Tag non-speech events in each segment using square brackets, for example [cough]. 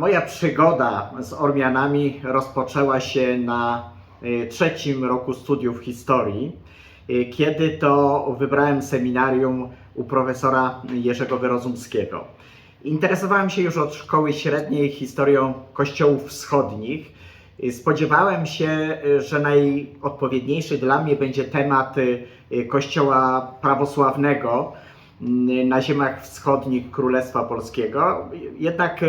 Moja przygoda z Ormianami rozpoczęła się na y, trzecim roku studiów historii, y, kiedy to wybrałem seminarium u profesora Jerzego Wyrozumskiego. Interesowałem się już od szkoły średniej historią kościołów wschodnich. Y, Spodziewałem się, że najodpowiedniejszy dla mnie będzie temat kościoła prawosławnego na ziemiach wschodnich Królestwa Polskiego. Jednak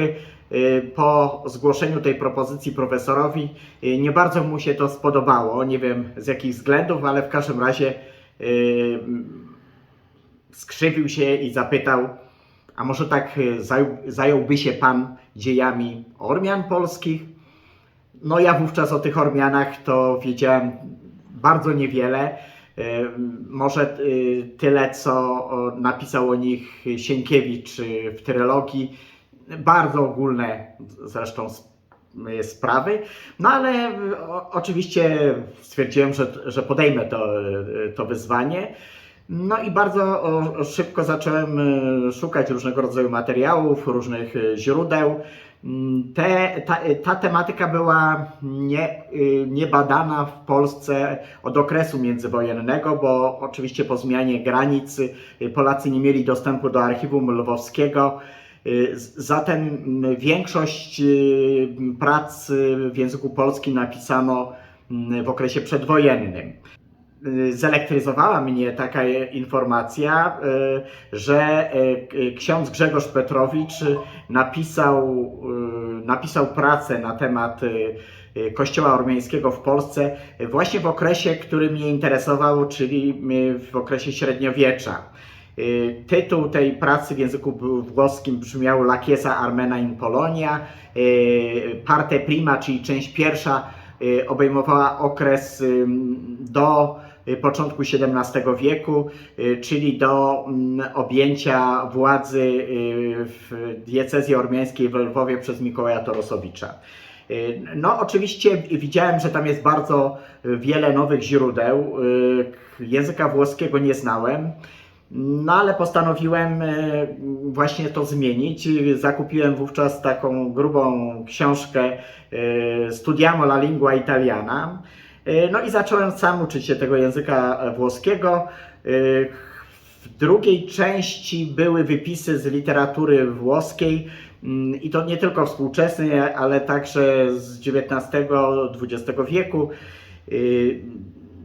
po zgłoszeniu tej propozycji profesorowi y, nie bardzo mu się to spodobało. Nie wiem z jakich względów, ale w każdym razie y, skrzywił się i zapytał, a może tak y, zajął, zająłby się Pan dziejami Ormian polskich? No ja wówczas o tych Ormianach to wiedziałem bardzo niewiele. Y, Może y, tyle, co napisał o nich Sienkiewicz y, w trylogii. Bardzo ogólne zresztą sprawy. No ale o, oczywiście stwierdziłem, że, że podejmę to, y, to wyzwanie. No i bardzo szybko zacząłem y, szukać różnego rodzaju materiałów, różnych źródeł. Mm, Te, ta, ta tematyka była nie, y, nie badana w Polsce od okresu międzywojennego, bo oczywiście po zmianie granic y, Polacy nie mieli dostępu do archiwum lwowskiego. Y, Zatem mm, większość y, prac y, w języku polskim napisano mm, w okresie przedwojennym zelektryzowała mnie taka informacja, że ksiądz Grzegorz Petrowicz napisał, napisał pracę na temat Kościoła Ormiańskiego w Polsce właśnie w okresie, który mnie interesował, czyli w okresie średniowiecza. Y, Tytuł tej pracy w języku włoskim brzmiał La Chiesa Armena in Polonia. Y, Parte prima, czyli część pierwsza, y, obejmowała okres do początku XVII wieku, czyli do mm, objęcia władzy w diecezji ormiańskiej w Lwowie przez Mikołaja Torosowicza. No, oczywiście widziałem, że tam jest bardzo wiele nowych źródeł. Języka włoskiego nie znałem. No ale postanowiłem e, właśnie to zmienić. Zakupiłem wówczas taką grubą książkę e, Studiamo la lingua italiana. E, No i zacząłem sam uczyć się tego języka włoskiego. W drugiej części były wypisy z literatury włoskiej mm, i to nie tylko współczesnej, ale także z XIX-XX wieku.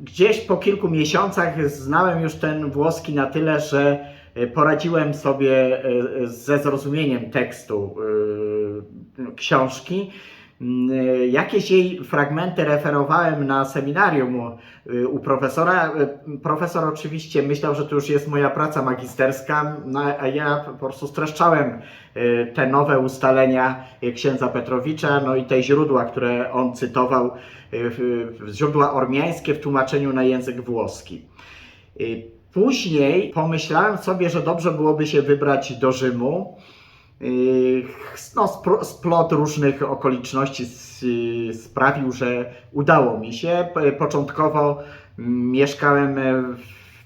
Gdzieś po kilku miesiącach znałem już ten włoski na tyle, że y, poradziłem sobie y, ze zrozumieniem tekstu y, książki. Y, Jakieś jej fragmenty referowałem na seminarium u, y, u profesora. Y, Profesor oczywiście myślał, że to już jest moja praca magisterska, no, a ja po prostu streszczałem te nowe ustalenia księdza Petrowicza, no i te źródła, które on cytował, źródła ormiańskie w tłumaczeniu na język włoski. Później pomyślałem sobie, że dobrze byłoby się wybrać do Rzymu. Y, No, splot różnych okoliczności sprawił, że udało mi się. Początkowo mm, mieszkałem e,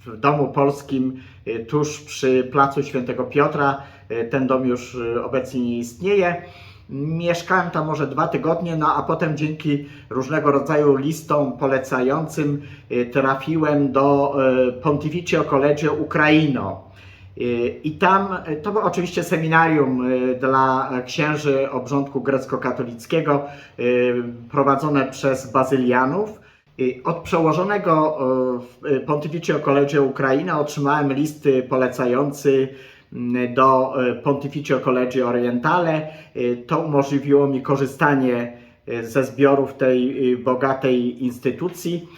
w domu polskim y, tuż przy placu Świętego Piotra. Y, Ten dom już obecnie nie istnieje. Mieszkałem tam może dwa tygodnie, no a potem dzięki różnego rodzaju listom polecającym trafiłem do Pontificio Collegio Ucraino. I tam to było oczywiście seminarium y, dla księży obrządku grecko-katolickiego y, prowadzone przez bazylianów. Od przełożonego w y, Pontificio Collegio Ukraina otrzymałem listy polecający mm, do Pontificio Collegio Orientale. To umożliwiło mi korzystanie ze zbiorów tej bogatej instytucji.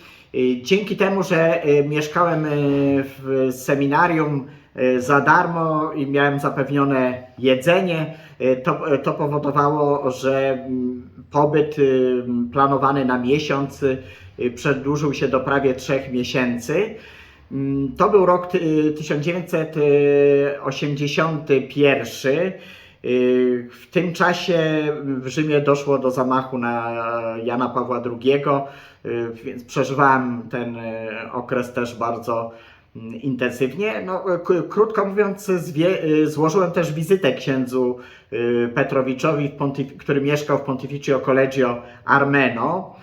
Dzięki temu, że mieszkałem w seminarium za darmo i miałem zapewnione jedzenie, y, to, to powodowało, że mm, pobyt y, planowany na miesiąc y, przedłużył się do prawie trzech miesięcy. Mm, To był rok ty- 1981. Y, W tym czasie w Rzymie doszło do zamachu na Jana Pawła II, więc przeżywałem ten okres też bardzo intensywnie. No, krótko mówiąc, złożyłem też wizytę księdzu y, Petrowiczowi, który mieszkał w Pontificio Collegio Armeno.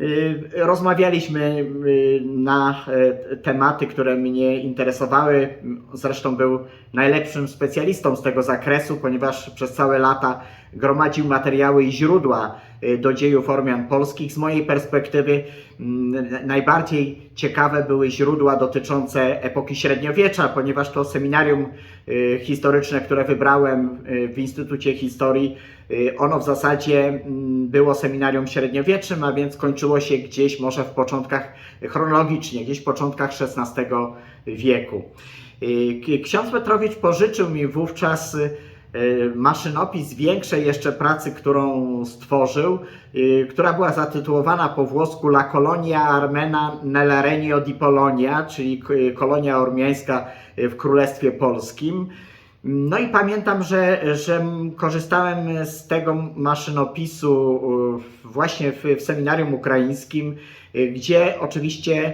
Y, Rozmawialiśmy y, na e, tematy, które mnie interesowały. Zresztą był najlepszym specjalistą z tego zakresu, ponieważ przez całe lata gromadził materiały i źródła y, do dziejów Ormian polskich. Z mojej perspektywy mm, najbardziej ciekawe były źródła dotyczące epoki średniowiecza, ponieważ to seminarium y, historyczne, które wybrałem y, w Instytucie Historii, ono w zasadzie mm, było seminarium średniowiecznym, a więc kończyło się gdzieś może w początkach chronologicznie, gdzieś w początkach XVI wieku. Ksiądz Petrowicz pożyczył mi wówczas maszynopis większej jeszcze pracy, którą stworzył, y, która była zatytułowana po włosku La Colonia Armena nella Regno di Polonia, czyli k- kolonia ormiańska w Królestwie Polskim. No i pamiętam, że, że korzystałem z tego maszynopisu właśnie w, w seminarium ukraińskim, gdzie oczywiście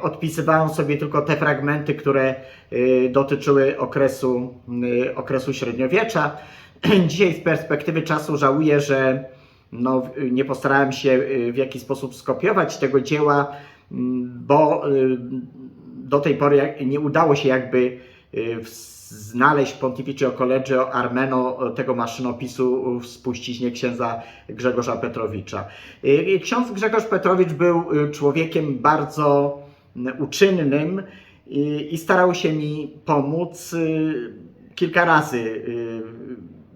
odpisywałem sobie tylko te fragmenty, które y, dotyczyły okresu, y, okresu średniowiecza. [clears throat] Dzisiaj z perspektywy czasu żałuję, że no, nie postarałem się y, w jakiś sposób skopiować tego dzieła, bo y, do tej pory nie udało się jakby y, znaleźć w Pontificio Collegio Armeno tego maszynopisu w spuściźnie księdza Grzegorza Petrowicza. Y, Ksiądz Grzegorz Petrowicz był y, człowiekiem bardzo uczynnym i, starał się mi pomóc. Y, Kilka razy y,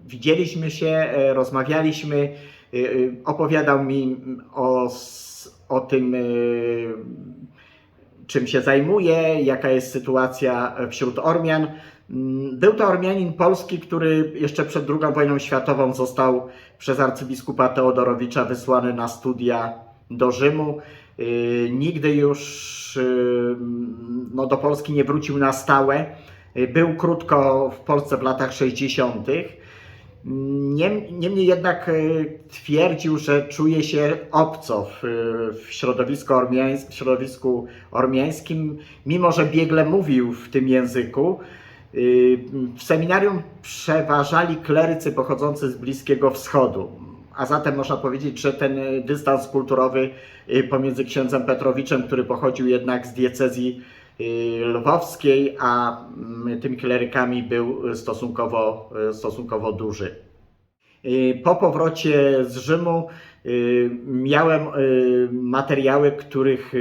widzieliśmy się, rozmawialiśmy, y, y, opowiadał mi o, o tym, czym się zajmuje, jaka jest sytuacja wśród Ormian. Mm, Był to Ormianin polski, który jeszcze przed II wojną światową został przez arcybiskupa Teodorowicza wysłany na studia do Rzymu. Y, Nigdy już y, no, do Polski nie wrócił na stałe. Y, Był krótko w Polsce w latach 60. Niem- Niemniej jednak twierdził, że czuje się obco w, w, środowisku ormiańs- w środowisku ormiańskim, mimo że biegle mówił w tym języku. W seminarium przeważali klerycy pochodzący z Bliskiego Wschodu, a zatem można powiedzieć, że ten y, dystans kulturowy y, pomiędzy księdzem Petrowiczem, który pochodził jednak z diecezji y, lwowskiej, a mm, tymi klerykami był stosunkowo, stosunkowo duży. Po powrocie z Rzymu miałem materiały, których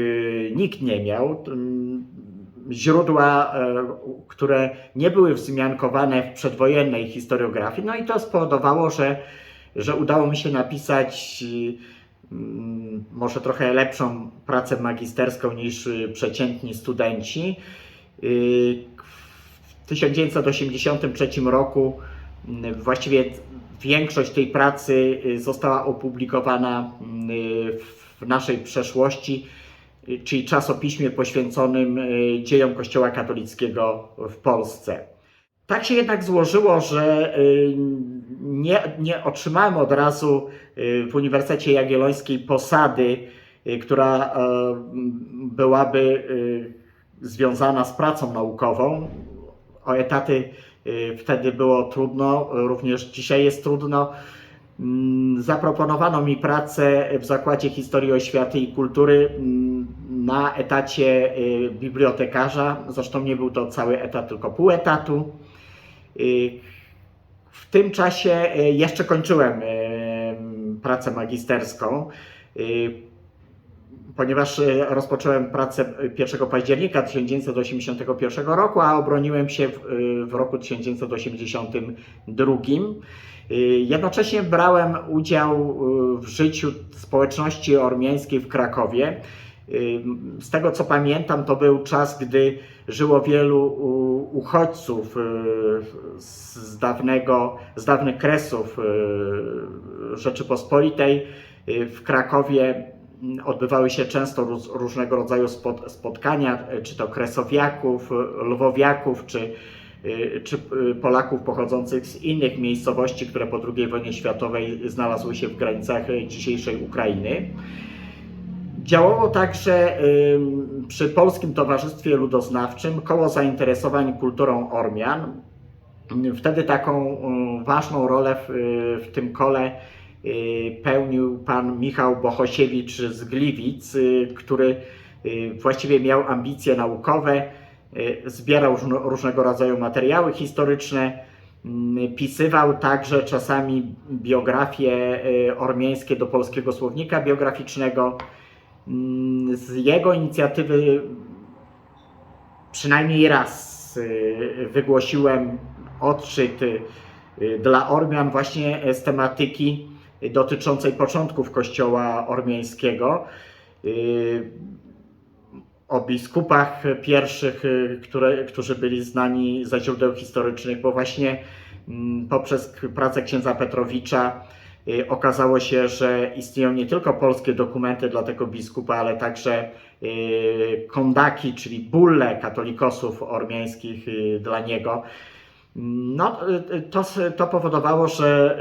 nikt nie miał. Ym, Źródła, e, które nie były wzmiankowane w przedwojennej historiografii. No i to spowodowało, że, że udało mi się napisać mm, może trochę lepszą pracę magisterską niż y, przeciętni studenci. Y, W 1983 roku mm, właściwie większość tej pracy y, została opublikowana y, w naszej przeszłości, czyli czasopiśmie poświęconym dziejom Kościoła katolickiego w Polsce. Tak się jednak złożyło, że y, nie, nie otrzymałem od razu y, w Uniwersytecie Jagiellońskiej posady, y, która e, byłaby związana z pracą naukową. O etaty wtedy było trudno, również dzisiaj jest trudno. Mm, Zaproponowano mi pracę w Zakładzie Historii Oświaty i Kultury mm, na etacie bibliotekarza. Zresztą nie był to cały etat, tylko pół etatu. W tym czasie y, jeszcze kończyłem y, pracę magisterską, y, ponieważ rozpocząłem pracę 1 października 1981 roku, a obroniłem się w, roku 1982. Y, Jednocześnie brałem udział w życiu społeczności ormiańskiej w Krakowie. Z tego co pamiętam, to był czas, gdy żyło wielu uchodźców y, z, dawnego, z dawnych kresów y, Rzeczypospolitej. Y, W Krakowie mm, odbywały się często różnego rodzaju spot, spotkania, czy to kresowiaków, lwowiaków, czy, czy Polaków pochodzących z innych miejscowości, które po II wojnie światowej znalazły się w granicach dzisiejszej Ukrainy. Działało także przy Polskim Towarzystwie Ludoznawczym koło zainteresowań kulturą Ormian. Wtedy taką ym, ważną rolę w, w tym kole y, pełnił pan Michał Bohosiewicz z Gliwic, y, który y, właściwie miał ambicje naukowe, y, zbierał różnego rodzaju materiały historyczne, mm, pisywał także czasami biografie y, ormiańskie do polskiego słownika biograficznego. Mm, Z jego inicjatywy przynajmniej raz y, wygłosiłem odczyt y, dla Ormian właśnie z tematyki dotyczącej początków kościoła ormiańskiego. Y, O biskupach pierwszych, które, którzy byli znani ze źródeł historycznych, bo właśnie mm, poprzez pracę księdza Petrowicza okazało się, że istnieją nie tylko polskie dokumenty dla tego biskupa, ale także y, kondaki, czyli bulle katolikosów ormiańskich y, dla niego. No, y, y, to, to powodowało, że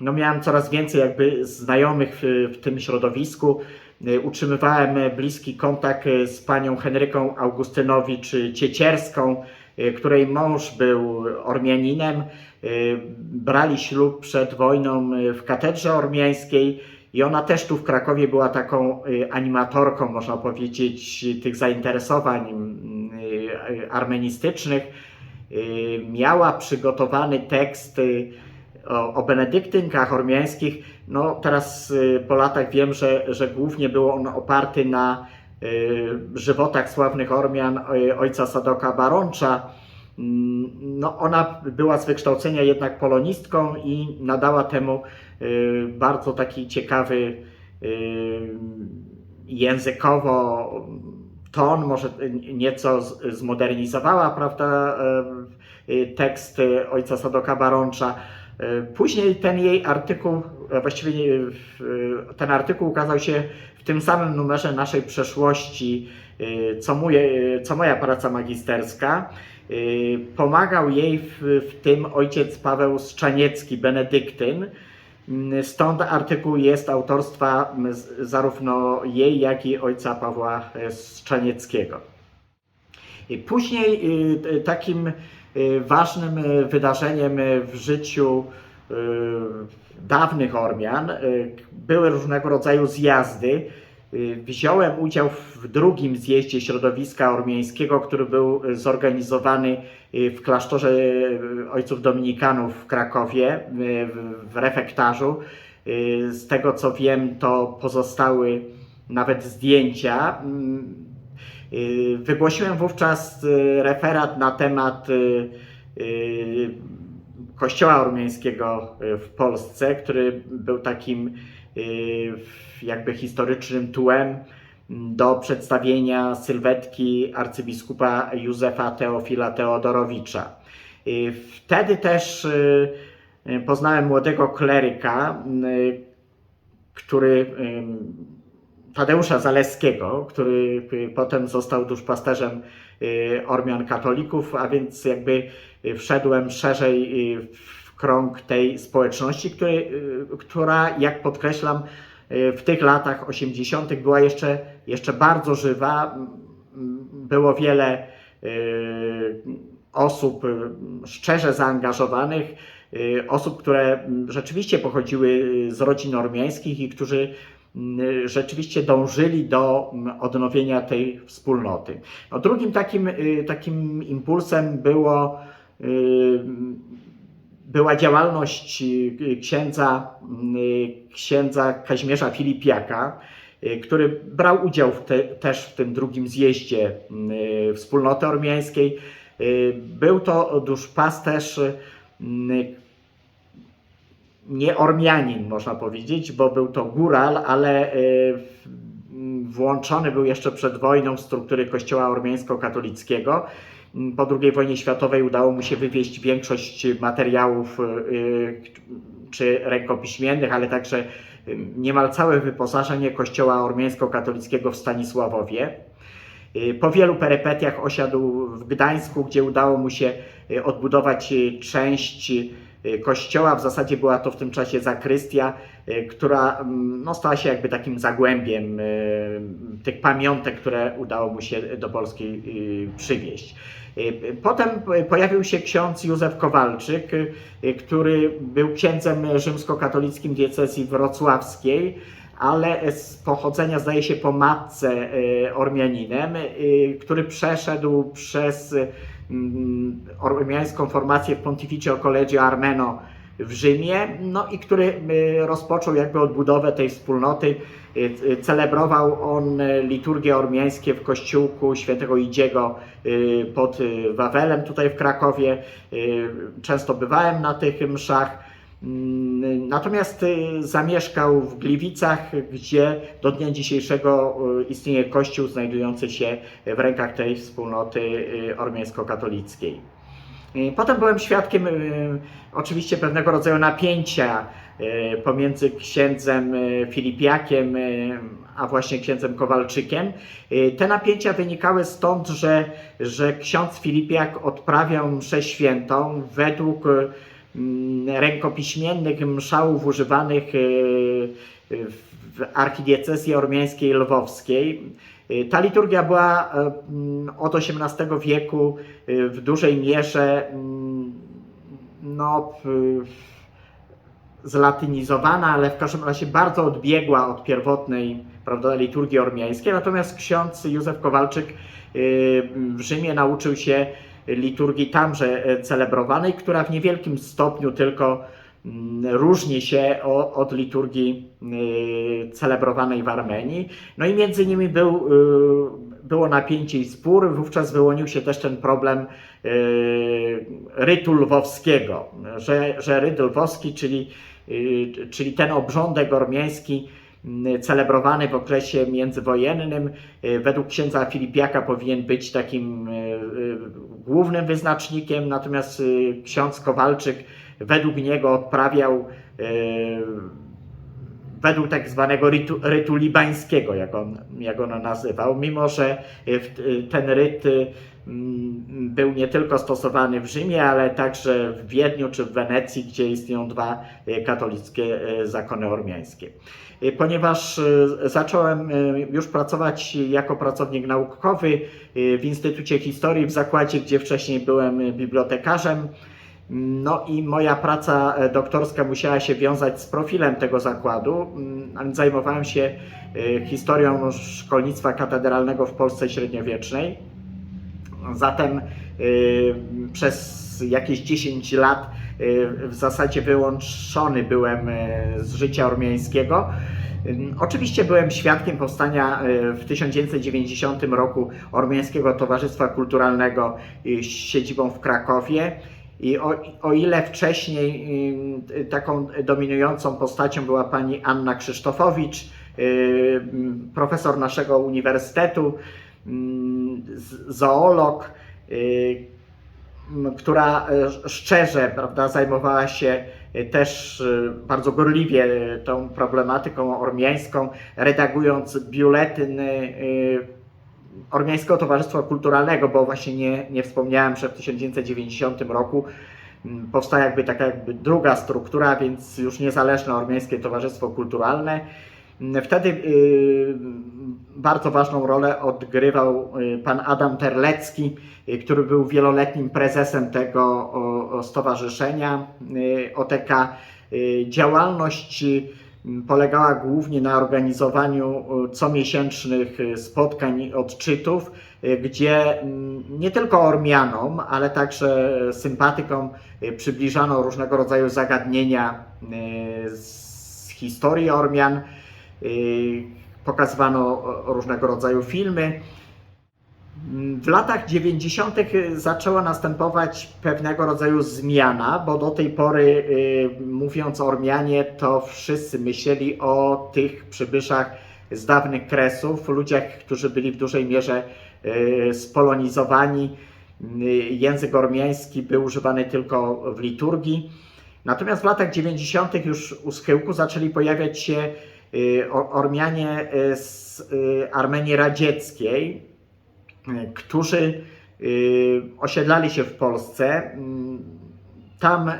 no, miałem coraz więcej jakby znajomych w, w tym środowisku. Y, Utrzymywałem bliski kontakt y, z panią Henryką Augustynowicz y, Ciecierską, y, której mąż był Ormianinem. Y, Brali ślub przed wojną y, w katedrze ormiańskiej i ona też tu w Krakowie była taką y, animatorką, można powiedzieć, tych zainteresowań mm, y, armenistycznych. Y, Miała przygotowany tekst y, o, benedyktynkach ormiańskich. No teraz y, po latach wiem, że, że głównie był on oparty na y, żywotach sławnych Ormian y, ojca Sadoka Barącza. Mm, No, ona była z wykształcenia jednak polonistką i nadała temu y, bardzo taki ciekawy y, językowo ton, może nieco zmodernizowała, prawda, y, y, tekst y, ojca Sadoka Barącza. Y, Później ten jej artykuł, właściwie ten artykuł ukazał się tym samym numerze naszej przeszłości, y, co, moje, co moja praca magisterska. Y, Pomagał jej w, w tym ojciec Paweł Strzaniecki, benedyktyn. Mm, Stąd artykuł jest autorstwa zarówno jej, jak i ojca Pawła Strzanieckiego. Później y, y, takim y, ważnym y, wydarzeniem y, w życiu y, dawnych Ormian y, były różnego rodzaju zjazdy. Y, Wziąłem udział w drugim zjeździe środowiska ormiańskiego, który był zorganizowany y, w klasztorze ojców dominikanów w Krakowie, w- refektarzu. Z tego co wiem, to pozostały nawet zdjęcia. Mm, Wygłosiłem wówczas referat na temat Kościoła Ormiańskiego y, w Polsce, który był takim y, jakby historycznym tłem do przedstawienia sylwetki arcybiskupa Józefa Teofila Teodorowicza. Y, Wtedy też poznałem młodego kleryka, który Tadeusza Zaleskiego, który y, potem został duszpasterzem y, Ormian katolików, a więc jakby y, wszedłem szerzej w krąg tej społeczności, który, która, jak podkreślam, w tych latach 80. była jeszcze, jeszcze bardzo żywa. Było wiele osób szczerze zaangażowanych, osób, które m, rzeczywiście pochodziły z rodzin ormiańskich i którzy rzeczywiście dążyli do m, odnowienia tej wspólnoty. No, drugim takim, y, takim impulsem było, y, była działalność y, księdza, y, księdza Kazimierza Filipiaka, który brał udział w te, też w tym drugim zjeździe wspólnoty ormiańskiej. Był to duszpasterz nie Ormianin, można powiedzieć, bo był to góral, ale y, włączony był jeszcze przed wojną w struktury kościoła ormiańsko-katolickiego. Po II wojnie światowej udało mu się wywieźć większość materiałów y, czy rękopiśmiennych, ale także y, niemal całe wyposażenie kościoła ormiańsko-katolickiego w Stanisławowie. Y, Po wielu perypetiach osiadł w Gdańsku, gdzie udało mu się y, odbudować y, część y, kościoła. W zasadzie była to w tym czasie zakrystia, y, która mm, no, stała się jakby takim zagłębiem y, tych pamiątek, które udało mu się do Polski y, przywieźć. Y, Potem pojawił się ksiądz Józef Kowalczyk, y, który był księdzem rzymskokatolickim diecezji wrocławskiej, ale z pochodzenia zdaje się po matce y, Ormianinem, y, który przeszedł przez ormiańską formację w Pontificio Collegio Armeno w Rzymie, no i który y, rozpoczął jakby odbudowę tej wspólnoty. Y, y, Celebrował on liturgie ormiańskie w kościółku świętego Idziego pod Wawelem tutaj w Krakowie. Często bywałem na tych mszach. Mm, Natomiast y, zamieszkał w Gliwicach, gdzie do dnia dzisiejszego y, istnieje kościół znajdujący się w rękach tej wspólnoty y, ormiańsko-katolickiej. Potem byłem świadkiem oczywiście pewnego rodzaju napięcia pomiędzy księdzem Filipiakiem, a właśnie księdzem Kowalczykiem. Te napięcia wynikały stąd, że, że ksiądz Filipiak odprawiał mszę świętą według rękopiśmiennych mszałów używanych y, y, w archidiecezji ormiańskiej lwowskiej. Y, Ta liturgia była e, mm, od XVIII wieku y, w dużej mierze mm, no, y, zlatynizowana, ale w każdym razie bardzo odbiegła od pierwotnej prawda, liturgii ormiańskiej. Natomiast ksiądz Józef Kowalczyk y, w Rzymie nauczył się liturgii tamże e, celebrowanej, która w niewielkim stopniu tylko mm, różni się od liturgii y, celebrowanej w Armenii. No i między nimi był, y, było napięcie i spór. Wówczas wyłonił się też ten problem rytu lwowskiego, że, że ryt lwowski, czyli, czyli ten obrządek ormiański, celebrowany w okresie międzywojennym, y, według księdza Filipiaka powinien być takim y, y, głównym wyznacznikiem, natomiast ksiądz Kowalczyk według niego odprawiał według tak zwanego rytu, rytu libańskiego, jak on, jak on nazywał, mimo że ten ryt mm, był nie tylko stosowany w Rzymie, ale także w Wiedniu czy w Wenecji, gdzie istnieją dwa katolickie zakony ormiańskie. Y, Ponieważ y, zacząłem y, już pracować jako pracownik naukowy w Instytucie Historii, w zakładzie, gdzie wcześniej byłem bibliotekarzem, no i moja praca e, doktorska musiała się wiązać z profilem tego zakładu, mm, zajmowałem się historią szkolnictwa katedralnego w Polsce średniowiecznej. Zatem przez jakieś 10 lat w zasadzie wyłączony byłem e, z życia ormiańskiego. Ym, Oczywiście byłem świadkiem powstania e, w 1990 roku Ormiańskiego Towarzystwa Kulturalnego e, z siedzibą w Krakowie. I o, o ile wcześniej ym, taką dominującą postacią była pani Anna Krzysztofowicz, ym, profesor naszego uniwersytetu, zoolog, która e, szczerze prawda, zajmowała się e, też e, bardzo gorliwie tą problematyką ormiańską, redagując biuletyn Ormiańskiego Towarzystwa Kulturalnego, bo właśnie nie, nie wspomniałem, że w 1990 roku powstała jakby taka jakby druga struktura, więc już niezależne Ormiańskie Towarzystwo Kulturalne. Wtedy y, bardzo ważną rolę odgrywał y, pan Adam Terlecki, y, który był wieloletnim prezesem tego stowarzyszenia OTK. Działalność polegała głównie na organizowaniu comiesięcznych spotkań odczytów, gdzie mm, nie tylko Ormianom, ale także sympatykom przybliżano różnego rodzaju zagadnienia z historii Ormian, pokazywano o- różnego rodzaju filmy. W latach 90. zaczęła następować pewnego rodzaju zmiana, bo do tej pory, y, mówiąc o Ormianie, to wszyscy myśleli o tych przybyszach z dawnych kresów, ludziach, którzy byli w dużej mierze y, spolonizowani. Język ormiański był używany tylko w liturgii. Natomiast w latach 90. już u schyłku zaczęli pojawiać się Ormianie y, z y, Armenii Radzieckiej, y, którzy y, osiedlali się w Polsce. Tam y,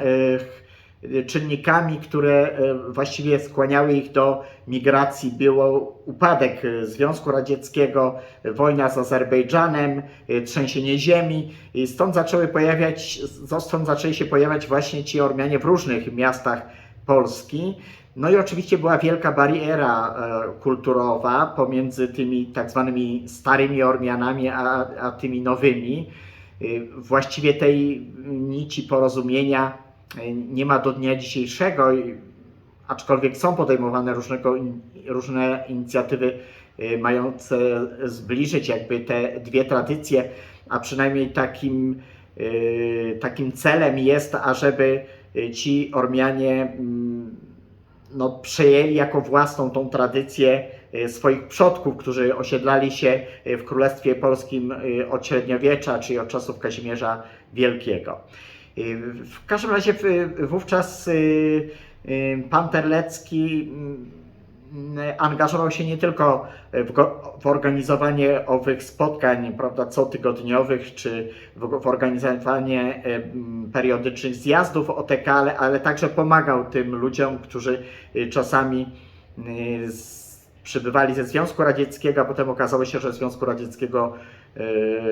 y, czynnikami, które y, właściwie skłaniały ich do migracji, było upadek y, Związku Radzieckiego, y, wojna z Azerbejdżanem, y, trzęsienie ziemi. I stąd zaczęły pojawiać, stąd zaczęli się pojawiać właśnie ci Ormianie w różnych miastach Polski. No i oczywiście była wielka bariera e, kulturowa pomiędzy tymi tak zwanymi starymi Ormianami, a, a tymi nowymi. Y, Właściwie tej nici porozumienia y, nie ma do dnia dzisiejszego, aczkolwiek są podejmowane różnego, różne inicjatywy mające zbliżyć jakby te dwie tradycje, a przynajmniej takim, takim celem jest, ażeby ci Ormianie mm, no, przejęli jako własną tą tradycję y, swoich przodków, którzy osiedlali się y, w Królestwie Polskim y, od średniowiecza, czyli od czasów Kazimierza Wielkiego. Y, W każdym razie wówczas y, y, pan Terlecki mm, angażował się nie tylko w, organizowanie owych spotkań prawda, cotygodniowych, czy w, organizowanie m, periodycznych zjazdów OTK, ale, ale także pomagał tym ludziom, którzy y, czasami y, z, przybywali ze Związku Radzieckiego, a potem okazało się, że Związku Radzieckiego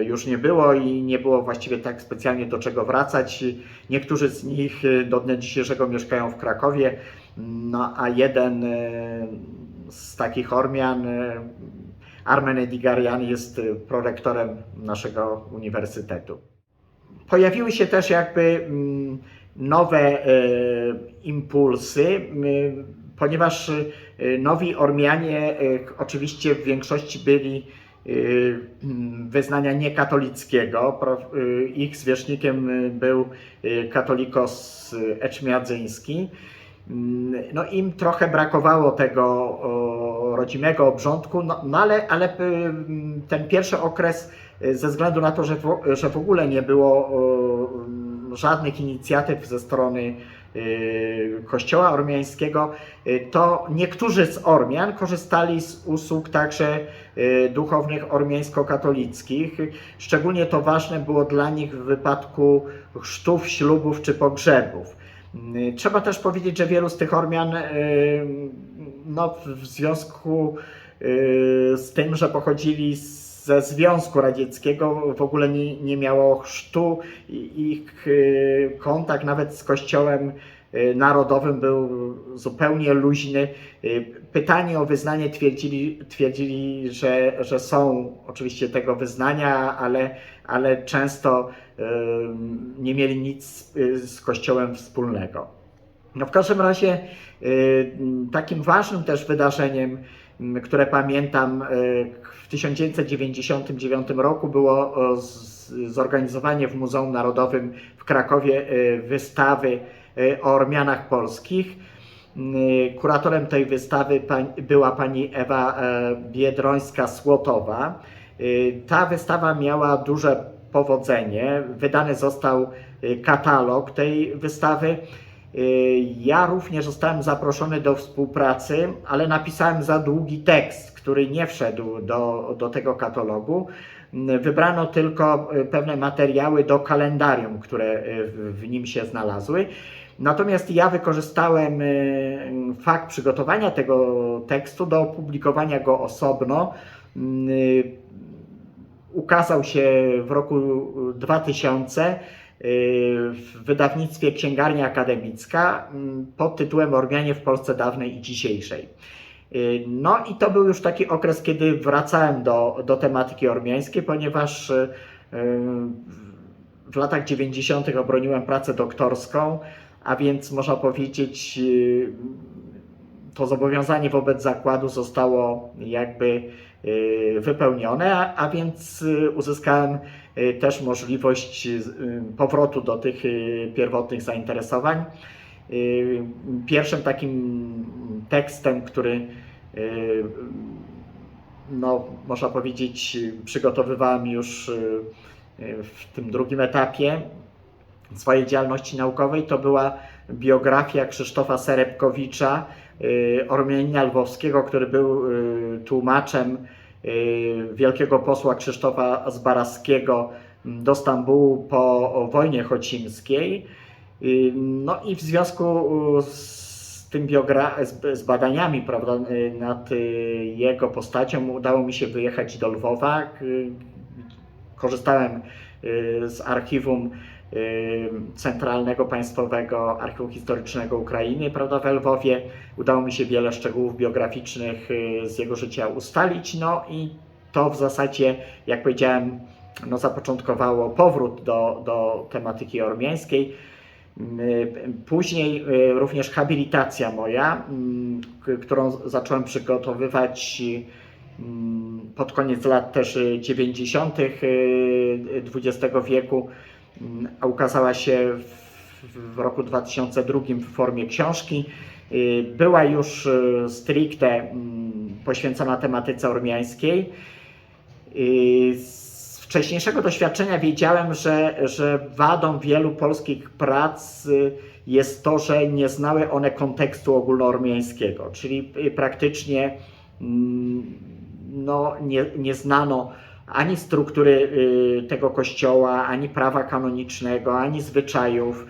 już nie było i nie było właściwie tak specjalnie do czego wracać. Niektórzy z nich y, do dnia dzisiejszego mieszkają w Krakowie, no a jeden y, z takich Ormian, Armen Edigarian, jest prorektorem naszego uniwersytetu. Pojawiły się też jakby mm, nowe impulsy, ponieważ nowi Ormianie oczywiście w większości byli wyznania niekatolickiego. Y, Ich zwierzchnikiem y, był y, katolikos y, eczmiadzyński. Mm, No im trochę brakowało tego rodzimego obrządku, no, no ale, ale y, ten pierwszy okres y, ze względu na to, że w, że w ogóle nie było żadnych inicjatyw ze strony y, kościoła ormiańskiego, y, to niektórzy z Ormian korzystali z usług także y, duchownych ormiańsko-katolickich. Szczególnie to ważne było dla nich w wypadku chrztów, ślubów czy pogrzebów. Y, Trzeba też powiedzieć, że wielu z tych Ormian y, no, w związku y, z tym, że pochodzili ze Związku Radzieckiego, w ogóle nie, nie miało chrztu ich y, kontakt nawet z Kościołem y, Narodowym był zupełnie luźny. Y, Pytani o wyznanie twierdzili, twierdzili że, że są oczywiście tego wyznania, ale, ale często nie mieli nic z Kościołem wspólnego. No w każdym razie takim ważnym też wydarzeniem, które pamiętam w 1999 roku było z- zorganizowanie w Muzeum Narodowym w Krakowie y, wystawy y, o Ormianach polskich. Y, Kuratorem tej wystawy była pani Ewa e, Biedrońska-Słotowa. Ta wystawa miała duże powodzenie. Wydany został katalog tej wystawy. Y, Ja również zostałem zaproszony do współpracy, ale napisałem za długi tekst, który nie wszedł do, do tego katalogu. Mm, Wybrano tylko y, pewne materiały do kalendarium, które y, w- nim się znalazły. Natomiast ja wykorzystałem fakt przygotowania tego tekstu do opublikowania go osobno. Mm, Ukazał się w roku 2000 y, w wydawnictwie Księgarnia Akademicka mm, pod tytułem Ormianie w Polsce dawnej i dzisiejszej. Y, No i to był już taki okres, kiedy wracałem do, do tematyki ormiańskiej, ponieważ y, w latach 90. obroniłem pracę doktorską, a więc można powiedzieć, y, to zobowiązanie wobec zakładu zostało jakby y, wypełnione, a, więc y, uzyskałem y, też możliwość y, powrotu do tych y, pierwotnych zainteresowań. Y, Pierwszym takim tekstem, który y, no, można powiedzieć, przygotowywałem już y, y, w tym drugim etapie swojej działalności naukowej, to była biografia Krzysztofa Serebkowicza, y, Ormianina Lwowskiego, który był y, tłumaczem y, wielkiego posła Krzysztofa Zbaraskiego do Stambułu po wojnie chocimskiej. Y, No i w związku y, z tym biogra- z, badaniami prawda, y, nad y, jego postacią udało mi się wyjechać do Lwowa. Y, Korzystałem y, z archiwum y, Centralnego Państwowego Archiwum Historycznego Ukrainy prawda, w Lwowie. Udało mi się wiele szczegółów biograficznych y, z jego życia ustalić. No i to w zasadzie, jak powiedziałem, no, zapoczątkowało powrót do, do tematyki ormiańskiej. Y, Później y, również habilitacja moja, którą zacząłem przygotowywać mm, pod koniec lat też y, 90. y, XX wieku, a ukazała się w, roku 2002 w formie książki. Y, Była już y, stricte mm, poświęcona tematyce ormiańskiej. Y, Z wcześniejszego doświadczenia wiedziałem, że, że wadą wielu polskich prac jest to, że nie znały one kontekstu ogólnoormiańskiego, czyli praktycznie mm, no, nie, nie znano ani struktury y, tego kościoła, ani prawa kanonicznego, ani zwyczajów.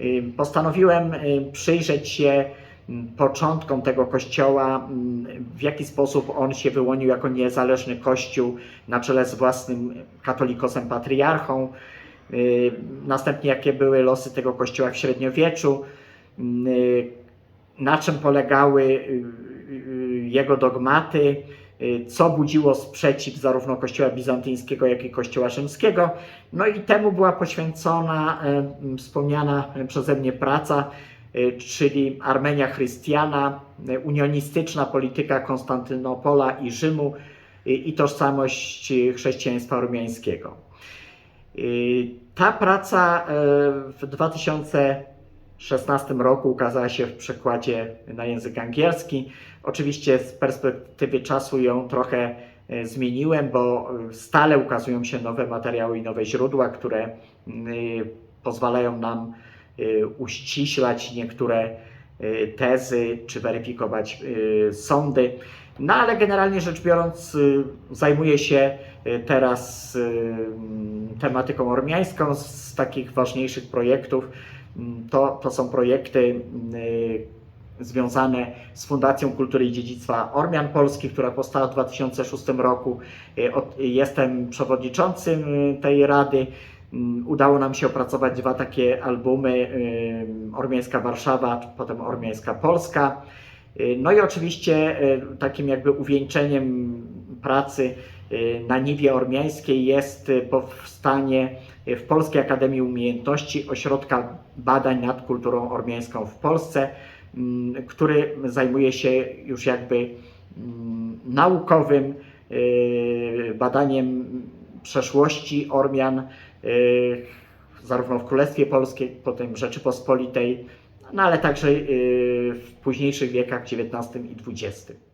Y, Postanowiłem y, przyjrzeć się mm, początkom tego kościoła, mm, w jaki sposób on się wyłonił jako niezależny kościół na czele z własnym katolikosem patriarchą. Następnie jakie były losy tego kościoła w średniowieczu, y, na czym polegały jego dogmaty, co budziło sprzeciw zarówno kościoła bizantyjskiego, jak i kościoła rzymskiego. No i temu była poświęcona wspomniana przeze mnie praca, y, czyli Armenia Chrystiana, y, unionistyczna polityka Konstantynopola i Rzymu y, i tożsamość chrześcijaństwa ormiańskiego. Y, Ta praca w 2016 roku ukazała się w przekładzie na język angielski. Oczywiście z perspektywy czasu ją trochę y, zmieniłem, bo y, stale ukazują się nowe materiały i nowe źródła, które y, pozwalają nam uściślać niektóre tezy czy weryfikować sądy. No ale generalnie rzecz biorąc, zajmuję się teraz tematyką ormiańską z takich ważniejszych projektów. Mm, To, to są projekty y, związane z Fundacją Kultury i Dziedzictwa Ormian Polskich, która powstała w 2006 roku. Y, Jestem przewodniczącym y, tej rady. Mm, Udało nam się opracować dwa takie albumy: Ormiańska Warszawa, potem Ormiańska Polska. No i oczywiście takim jakby uwieńczeniem pracy na niwie ormiańskiej jest powstanie w Polskiej Akademii Umiejętności Ośrodka Badań nad Kulturą Ormiańską w Polsce, mm, który zajmuje się już jakby mm, naukowym y, badaniem przeszłości Ormian, y, zarówno w Królestwie Polskim, potem Rzeczypospolitej, no ale także y, w późniejszych wiekach XIX i XX.